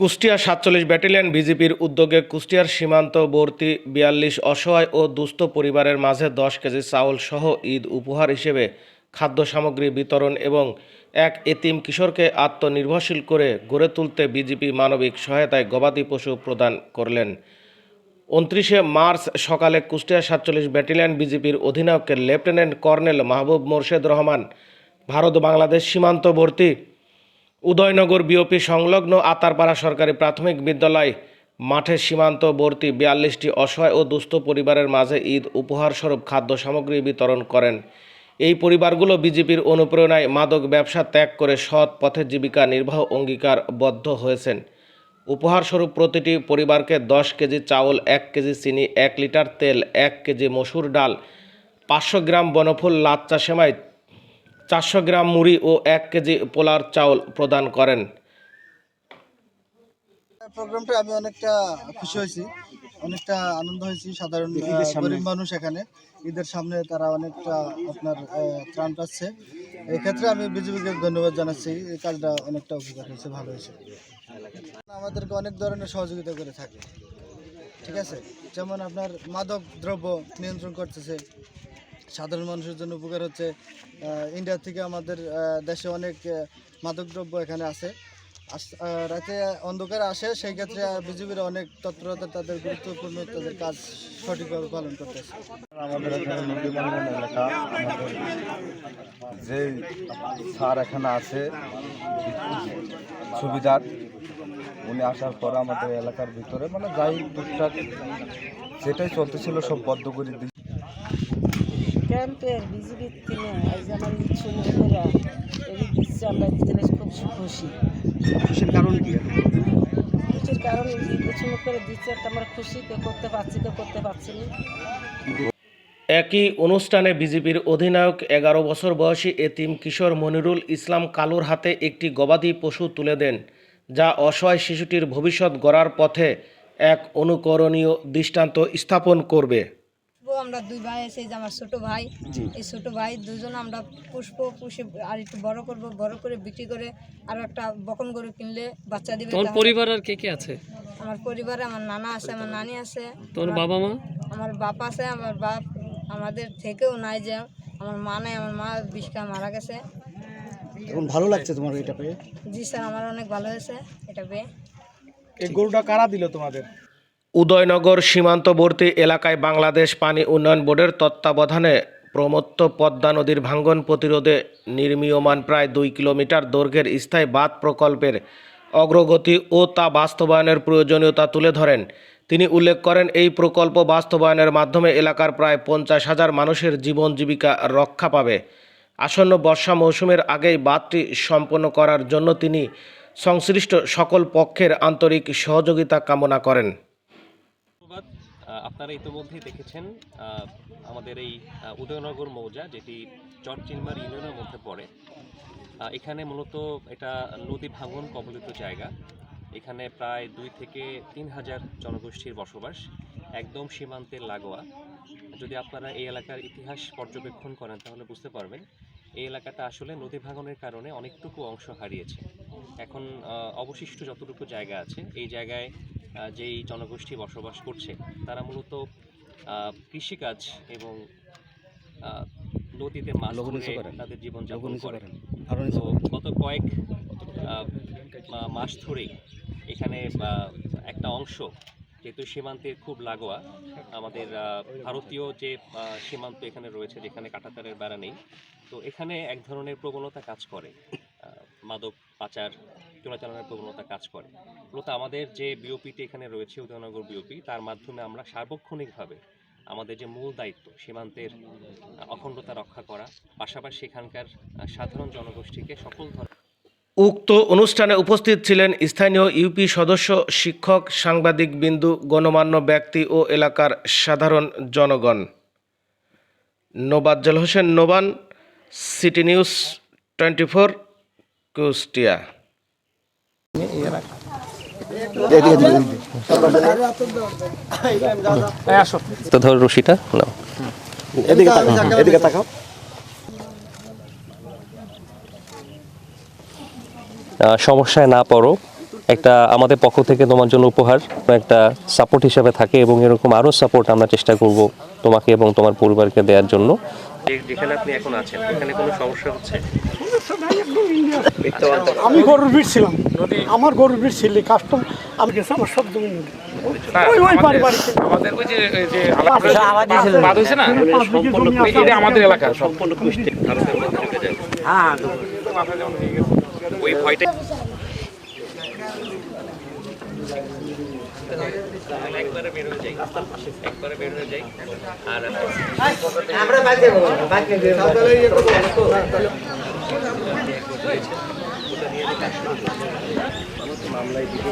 কুষ্টিয়া সাতচল্লিশ ব্যাটালিয়ন বিজেপির উদ্যোগে কুষ্টিয়ার সীমান্তবর্তী বিয়াল্লিশ অসহায় ও দুস্থ পরিবারের মাঝে দশ কেজি চাউল সহ ঈদ উপহার হিসেবে খাদ্য সামগ্রী বিতরণ এবং এক এতিম কিশোরকে আত্মনির্ভরশীল করে গড়ে তুলতে বিজেপি মানবিক সহায়তায় গবাদি পশু প্রদান করলেন। উনত্রিশে মার্চ সকালে কুষ্টিয়া সাতচল্লিশ ব্যাটালিয়ন বিজেপির অধিনায়কের লেফটেন্যান্ট কর্নেল মাহবুব মোর্শেদ রহমান ভারত বাংলাদেশ সীমান্তবর্তী উদয়নগর বিওপি সংলগ্ন আতারপাড়া সরকারি প্রাথমিক বিদ্যালয় মাঠের সীমান্তবর্তী বিয়াল্লিশটি অসহায় ও দুস্থ পরিবারের মাঝে ঈদ উপহারস্বরূপ খাদ্য সামগ্রী বিতরণ করেন। এই পরিবারগুলো বিজেপির অনুপ্রেরণায় মাদক ব্যবসা ত্যাগ করে সৎ পথে জীবিকা নির্বাহ অঙ্গীকারবদ্ধ হয়েছেন। উপহারস্বরূপ প্রতিটি পরিবারকে দশ কেজি চাউল, এক কেজি চিনি, এক লিটার তেল, এক কেজি মসুর ডাল, পাঁচশো গ্রাম বনফুল লাচ্চা সেমাই চারশো গ্রাম মুড়ি ও এক কেজি পোলার চাউল প্রদান করেন। প্রোগ্রামটা আমি অনেকটা খুশি হয়েছি অনেকটা আনন্দ হয়েছি সাধারণ গরিব মানুষ এখানে। ঈদের সামনে তারা অনেকটা আপনার ত্রাণ পাচ্ছে। এক্ষেত্রে আমি বিজেপিকে ধন্যবাদ জানাচ্ছি। এই কাজটা অনেকটা উপকার হয়েছে ভালো হয়েছে। আমাদেরকে অনেক ধরনের সহযোগিতা করে থাকে। ঠিক আছে? যেমন আপনার মাদক দ্রব্য নিয়ন্ত্রণ করতেছে। সাধারণ মানুষের জন্য উপকার হচ্ছে ইন্ডিয়া থেকে আমাদের দেশে অনেক মাদকদ্রব্য এখানে আছে। রাতে অন্ধকার আসে, সেই ক্ষেত্রে বিজেপির অনেক তৎপরতা, তাদের গুরুত্বপূর্ণ তাদের কাজ সঠিকভাবে পালন করতেছে। আমাদের এখানে এলাকা যে স্যার এখানে আছে, সুবিধার, উনি আসার পর আমাদের এলাকার ভিতরে মানে যাই টুকটাক যেটাই চলতেছিল সব বদ্ধ করে ক্যাম্পের বিজিবির টিমে আজ আমার ইচ্ছে লোকেরা এই দিচ্ছে আমরা দিতে খুব খুশি। খুশির কারণ কি? খুশির কারণ কিছু লোকেরা দিচ্ছে একটা আমরা খুশি কেউ করতে পারছি কেউ করতে পারছি না। একই অনুষ্ঠানে বিজেপির অধিনায়ক এগারো বছর বয়সী এতিম কিশোর মনিরুল ইসলাম কালুর হাতে একটি গবাদি পশু তুলে দেন যা অসহায় শিশুটির ভবিষ্যৎ গড়ার পথে এক অনুকরণীয় দৃষ্টান্ত স্থাপন করবে। আমরা দুই ভাই আছে যে আমার ছোট ভাই। এই ছোট ভাই দুজন আমরা পুষবো পুষে আর একটু বড় করব বড় করে বিক্রি করে আর একটা বকন গরু কিনলে বাচ্চা দিবে তোমার পরিবার আর কে কে আছে? আমার পরিবারে আমার নানা আছে আমার নানি আছে। তোমার বাবা মা? আমার বাপ আছে আমার বাপ আমাদের থেকেও নাই যে আমার মা নাই আমার মা বিষকা মারা গেছে। এখন ভালো লাগছে তোমার এটা পেয়ে? জি স্যার আমার অনেক ভালো হয়েছে এটা পেয়ে। এই গরুটা কারা দিল তোমাদের? উদয়নগর সীমান্তবর্তী এলাকায় বাংলাদেশ পানি উন্নয়ন বোর্ডের তত্ত্বাবধানে প্রমত্ত পদ্মা নদীর ভাঙ্গন প্রতিরোধে নির্মীয়মান প্রায় দুই কিলোমিটার দৈর্ঘ্যের স্থায়ী বাঁধ প্রকল্পের অগ্রগতি ও তা বাস্তবায়নের প্রয়োজনীয়তা তুলে ধরেন। তিনি উল্লেখ করেন, এই প্রকল্প বাস্তবায়নের মাধ্যমে এলাকার প্রায় পঞ্চাশ হাজার মানুষের জীবন জীবিকা রক্ষা পাবে। আসন্ন বর্ষা মৌসুমের আগেই বাঁধটি সম্পন্ন করার জন্য তিনি সংশ্লিষ্ট সকল পক্ষের আন্তরিক সহযোগিতা কামনা করেন। আপনারা ইতিমধ্যেই দেখেছেন আমাদের এই উদয়নগর মৌজা, যেটি চরচিলমার ইউনিয়নের মধ্যে পড়ে। এখানে মূলত এটা নদী ভাঙন কবলিত জায়গা। এখানে প্রায় দুই থেকে তিন হাজার জনগোষ্ঠীর বসবাস, একদম সীমান্তের লাগোয়া। যদি আপনারা এই এলাকার ইতিহাস পর্যবেক্ষণ করেন, তাহলে বুঝতে পারবেন, এই এলাকাটা আসলে নদী ভাঙনের কারণে অনেকটুকু অংশ হারিয়েছে। এখন অবশিষ্ট যতটুকু জায়গা আছে, এই জায়গায় যেই জনগোষ্ঠী বসবাস করছে তারা মূলত কৃষিকাজ এবং নদীতে মাছ ধরে তাদের জীবনযাপন করে তো গত কয়েক মাস ধরেই এখানে একটা অংশ যেহেতু সীমান্তের খুব লাগোয়া আমাদের ভারতীয় যে সীমান্ত এখানে রয়েছে যেখানে কাঁটাতারের বেড়া নেই তো এখানে এক ধরনের প্রবণতা কাজ করে মাদক পাচার চোরাচালানের প্রবণতা কাজ করে। মূলত আমাদের যে বিওপিটি এখানে রয়েছে, উদয়নগর বিওপি, তার মাধ্যমে আমরা সার্বক্ষণিকভাবে আমাদের যে মূল দায়িত্ব, সীমান্তের অখণ্ডতা রক্ষা করা, পাশাপাশি এখানকার সাধারণ জনগোষ্ঠীকে সকল ধরনের উক্ত অনুষ্ঠানে উপস্থিত ছিলেন স্থানীয় ইউপি সদস্য, শিক্ষক, সাংবাদিক বিন্দু, গণমান্য ব্যক্তি ও এলাকার সাধারণ জনগণ। Nobajjal Hossain Noban, City News twenty four, Kushtia. তো ধর রশিটা নাও। এদিকে এদিকে তাকাও। সমস্যায় না পড়ো। একটা আমাদের পক্ষ থেকে তোমার জন্য উপহার একটা সাপোর্ট হিসাবে থাকে এবং এরকম আরও সাপোর্ট আমরা চেষ্টা করব তোমাকে এবং তোমার পরিবারকে দেওয়ার জন্য। যেখানে আপনি এখন আছেন এখানে কোনো সমস্যা হচ্ছে? আমি গরুর বীর ছিলাম। আমার গরুর বীর ছিল কাস্টম আমি গেছি আমার সব জমি আমাদের ওই যে এই যে আলাদা বাদ হয়েছে না? এটা আমাদের এলাকা সম্পূর্ণ ওই ভয়টা একবারে বের হয়ে একবারে বের হয়ে আর মামলায় দিতে